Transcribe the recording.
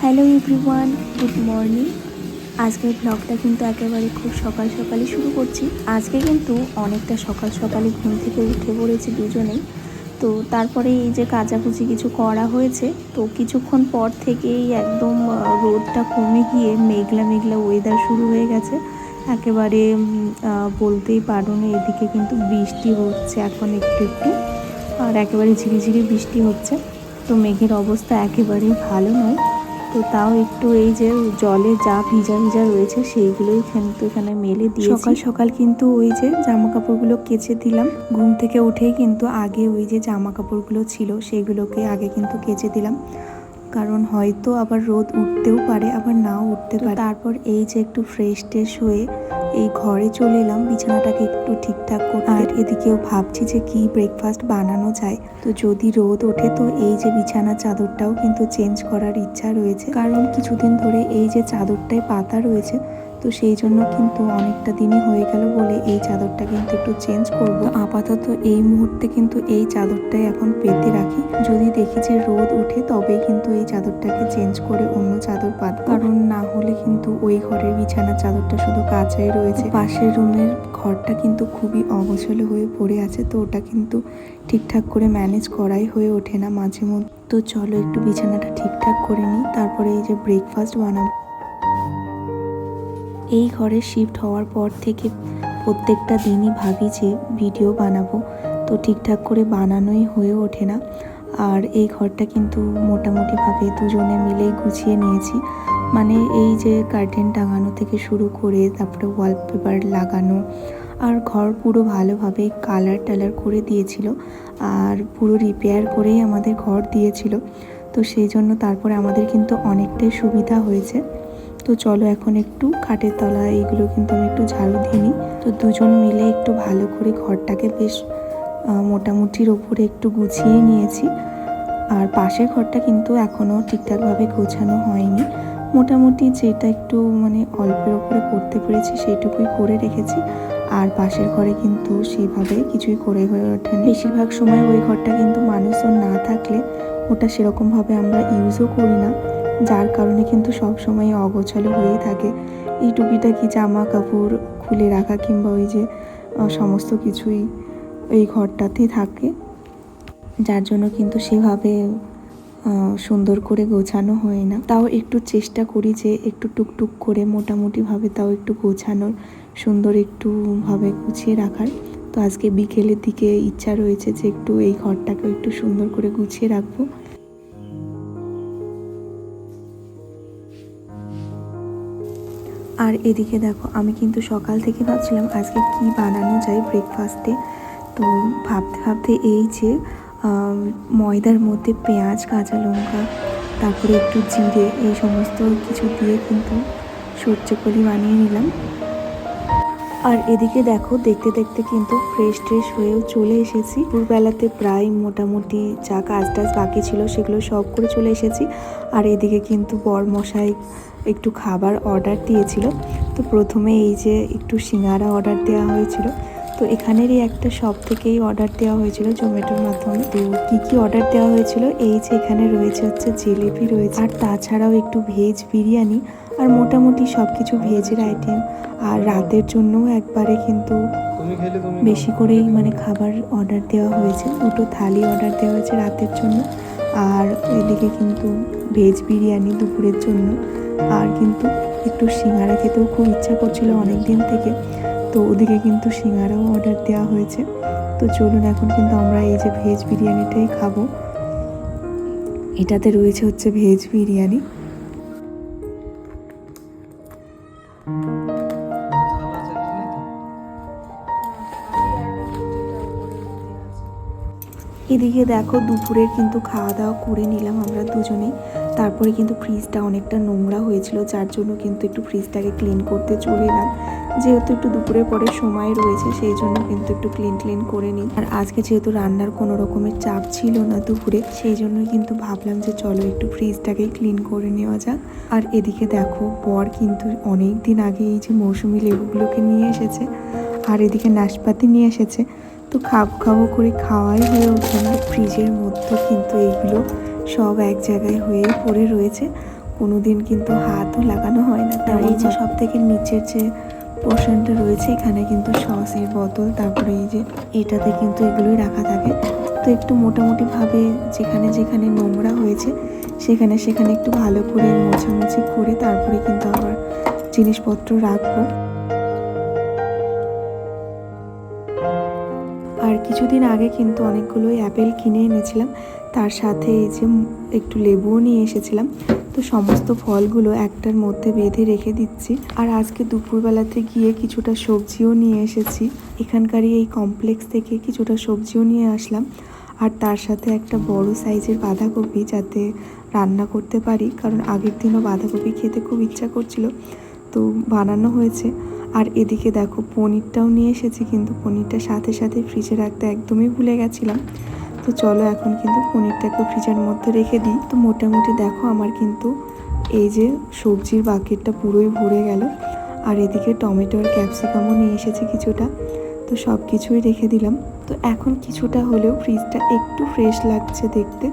Hello everyone good morning আজকের ব্লগটা কিন্তু একেবারে খুব সকাল সকালে শুরু করছি। আজকে কিন্তু অনেকটা সকাল সকালে ঘুম থেকে উঠে পড়েছি দুজনেই। তো তারপরে এই যে কাচাকুচি কিছু করা হয়েছে, তো কিছুক্ষণ পর থেকেই একদম রোদটা কমে গিয়ে মেঘলা মেঘলা ওয়েদার শুরু হয়ে গেছে। একেবারে বলতেই পারো না, এদিকে কিন্তু বৃষ্টি হচ্ছে এখন একটু একটু। আর একেবারে ঝিরিঝিরি বৃষ্টি হচ্ছে। তো মেঘের অবস্থা একেবারেই ভালো নয়। তো তাও একটু এই যে জলে যা ভিজা ভিজা রয়েছে সেইগুলোই কিন্তু এখানে মেলে দিয়ে সকাল সকাল কিন্তু ওই যে জামা কাপড়গুলো কেচে দিলাম। ঘুম থেকে উঠেই কিন্তু আগে ওই যে জামা কাপড়গুলো ছিল সেগুলোকে আগে কিন্তু কেচে দিলাম। কারণ হয়তো আবার রোদ উঠতেও পারে আবার নাও উঠতে পারে। তারপর এই যে একটু ফ্রেশ ট্রেশ হয়ে এই ঘরে চলে এলাম বিছানাটাকে একটু ঠিকঠাক করতে। আর এদিকেও ভাবছি যে কি ব্রেকফাস্ট বানানো যায়। তো যদি রোদ ওঠে তো এই যে বিছানা চাদরটাও কিন্তু চেঞ্জ করার ইচ্ছা রয়েছে। কারণ কিছুদিন ধরে এই যে চাদরটায় পাতা রয়েছে তো সেই জন্য কিন্তু অনেকটা দিনই হয়ে গেল বলে এই চাদরটা কিন্তু একটু চেঞ্জ করব। আপাতত এই মুহূর্তে কিন্তু এই চাদরটাই এখন পেতে রাখি। যদি দেখি যে রোদ উঠে তবেই কিন্তু এই চাদরটাকে চেঞ্জ করে অন্য চাদর পাত কারণ না হলে কিন্তু ওই ঘরের বিছানার চাদরটা শুধু কাঁচাই রয়েছে। পাশের রুমের ঘরটা কিন্তু খুবই অগোছলো হয়ে পড়ে আছে, তো ওটা কিন্তু ঠিকঠাক করে ম্যানেজ করাই হয়ে ওঠে না মাঝে মধ্যে। তো চলো একটু বিছানাটা ঠিকঠাক করে নিই, তারপরে এই যে ব্রেকফাস্ট বানাবো। এই ঘরে শিফট হওয়ার পর থেকে প্রত্যেকটা দিনই ভাবি যে ভিডিও বানাবো। তো ঠিকঠাক করে বানানোই হয়ে ওঠে না। আর এই ঘরটা কিন্তু মোটামুটিভাবে দুজনে মিলেই গুছিয়ে নিয়েছি। মানে এই যে কার্টেন টাঙানো থেকে শুরু করে তারপরে ওয়ালপেপার লাগানো, আর ঘর পুরো ভালোভাবে কালার টালার করে দিয়েছিল। আর পুরো রিপেয়ার করেই আমাদের ঘর দিয়েছিল। তো সেই জন্য তারপরে আমাদের কিন্তু অনেকটাই সুবিধা হয়েছে। তো চলো এখন একটু খাটের তলা, এইগুলো কিন্তু আমি একটু ঝাড়ু দিয়ে নিই। তো দুজন মিলে একটু ভালো করে ঘরটাকে বেশ মোটামুটির ওপরে একটু গুছিয়ে নিয়েছি। আর পাশের ঘরটা কিন্তু এখনও ঠিকঠাকভাবে গোছানো হয়নি। মোটামুটি যেটা একটু মানে অল্পের ওপরে করতে পেরেছি সেইটুকুই করে রেখেছি। আর পাশের ঘরে কিন্তু সেইভাবে কিছুই করে হয়ে ওঠেনি। বেশিরভাগ সময় ওই ঘরটা কিন্তু মানুষজন না থাকলে ওটা সেরকমভাবে আমরা ইউজও করি না। যার কারণে কিন্তু সব সময় অগোছালো হয়েই থাকে। এই টুপিটাকি জামা, কাপড় খুলে রাখা কিংবা ওই যে সমস্ত কিছুই এই ঘরটাতেই থাকে। যার জন্য কিন্তু সেভাবে সুন্দর করে গোছানো হয় না। তাও একটু চেষ্টা করি যে একটু টুকটুক করে মোটামুটিভাবে তাও একটু গোছানোর, সুন্দর একটু ভাবে গুছিয়ে রাখার। তো আজকে বিকেলের দিকে ইচ্ছা রয়েছে যে একটু এই ঘরটাকে একটু সুন্দর করে গুছিয়ে রাখব। আর এদিকে দেখো, আমি কিন্তু সকাল থেকে ভাবছিলাম আজকে কি বানানো যায় ব্রেকফাস্টে তো ভাবতে ভাবতে এই যে ময়দার মধ্যে পেঁয়াজ, কাঁচা লঙ্কা, তারপরে একটু জিরে, এই সমস্ত কিছু দিয়ে কিন্তু সহ্য বানিয়ে নিলাম। আর এদিকে দেখো, দেখতে দেখতে কিন্তু ফ্রেশ ট্রেশ হয়েও চলে এসেছি। দুপুরবেলাতে প্রায় মোটামুটি যা কাজ টাজ বাকি ছিল সেগুলো সব করে চলে এসেছি। আর এদিকে কিন্তু বর মশাই একটু খাবার অর্ডার দিয়েছিল। তো প্রথমে এই যে একটু সিঙ্গারা অর্ডার দেওয়া হয়েছিল। তো এখানেরই একটা শপ থেকেই অর্ডার দেওয়া হয়েছিল জোম্যাটোর মাধ্যমে। তো কী কী অর্ডার দেওয়া হয়েছিল? এই যে এখানে রয়েছে হচ্ছে জিলিপি রয়েছে। আর তাছাড়াও একটু ভেজ বিরিয়ানি। আর মোটামুটি সব কিছু ভেজের আইটেম আর রাতের জন্যও একবারে কিন্তু বেশি করেই মানে খাবার অর্ডার দেওয়া হয়েছে। দুটো থালি অর্ডার দেওয়া হয়েছে রাতের জন্য। আর এদিকে কিন্তু ভেজ বিরিয়ানি দুপুরের জন্য। আর কিন্তু একটু সিঙ্গারা খেতেও খুব ইচ্ছা করছিল অনেক দিন থেকে। তো ওদিকে কিন্তু সিঙ্গারাও অর্ডার দেওয়া হয়েছে। তো চলুন এখন কিন্তু আমরা এই যে ভেজ বিরিয়ানিটাই খাব। এটাতে রয়েছে হচ্ছে ভেজ বিরিয়ানি। এদিকে দেখো দুপুরের কিন্তু খাওয়া দাওয়া করে নিলাম আমরা দুজনেই। তারপরে কিন্তু ফ্রিজটা অনেকটা নোংরা হয়েছিল, যার জন্য কিন্তু একটু ফ্রিজটাকে ক্লিন করতে চলে এলাম যেহেতু একটু দুপুরের পরে সময় রয়েছে, সেই জন্য কিন্তু একটু ক্লিন ক্লিন করে নিই। আর আজকে যেহেতু রান্নার কোনো রকমের চাপ ছিল না দুপুরে, সেই জন্যই কিন্তু ভাবলাম যে চলো একটু ফ্রিজটাকে ক্লিন করে নেওয়া যাক। আর এদিকে দেখো, বর কিন্তু অনেক দিন আগে এই যে মৌসুমি লেবুগুলোকে নিয়ে এসেছে, আর এদিকে নাশপাতি নিয়ে এসেছে। তো খাব খাব করে খাওয়াই হয়ে ওঠে না ফ্রিজের মধ্যে কিন্তু এইগুলো সব এক জায়গায় হয়ে পড়ে রয়েছে। কোনো দিন কিন্তু হাতও লাগানো হয় না। তার এই যে। সব থেকে নিচের যে পোর্শনটা রয়েছে এখানে কিন্তু সসের বোতল তারপরে এই যে এটাতে কিন্তু এগুলোই রাখা থাকে। তো একটু মোটামুটিভাবে যেখানে যেখানে নোংরা হয়েছে সেখানে সেখানে একটু ভালো করে মোছামুছি করে তারপরে কিন্তু আবার জিনিসপত্র রাখব। কিছুদিন আগে কিন্তু অনেকগুলোই অ্যাপেল কিনে এনেছিলাম। তার সাথে এই যে একটু লেবুও নিয়ে এসেছিলাম। তো সমস্ত ফলগুলো একটার মধ্যে বেঁধে রেখে দিচ্ছি। আর আজকে দুপুরবেলাতে গিয়ে কিছুটা সবজিও নিয়ে এসেছি। এখানকারই এই কমপ্লেক্স থেকে কিছুটা সবজিও নিয়ে আসলাম। আর তার সাথে একটা বড় সাইজের বাঁধাকপি যাতে রান্না করতে পারি। কারণ আগের দিনও বাঁধাকপি খেতে খুব ইচ্ছা করছিল। তো বানানো হয়েছে। আর এদিকে দেখো, পনিরটাও নিয়ে এসেছি কিন্তু পনিরটা সাথে সাথে ফ্রিজে রাখতে একদমই ভুলে গেছিলাম। তো চলো এখন কিন্তু পনিরটাকে ফ্রিজের মধ্যে রেখে দিই। তো মোটামুটি দেখো আমার কিন্তু এই যে সবজির বাকেটটা পুরোই ভরে গেল। আর এদিকে টমেটো আর ক্যাপসিকামও নিয়ে এসেছি কিছুটা। তো সব কিছুই রেখে দিলাম। তো এখন কিছুটা হলেও ফ্রিজটা একটু ফ্রেশ লাগছে দেখতে।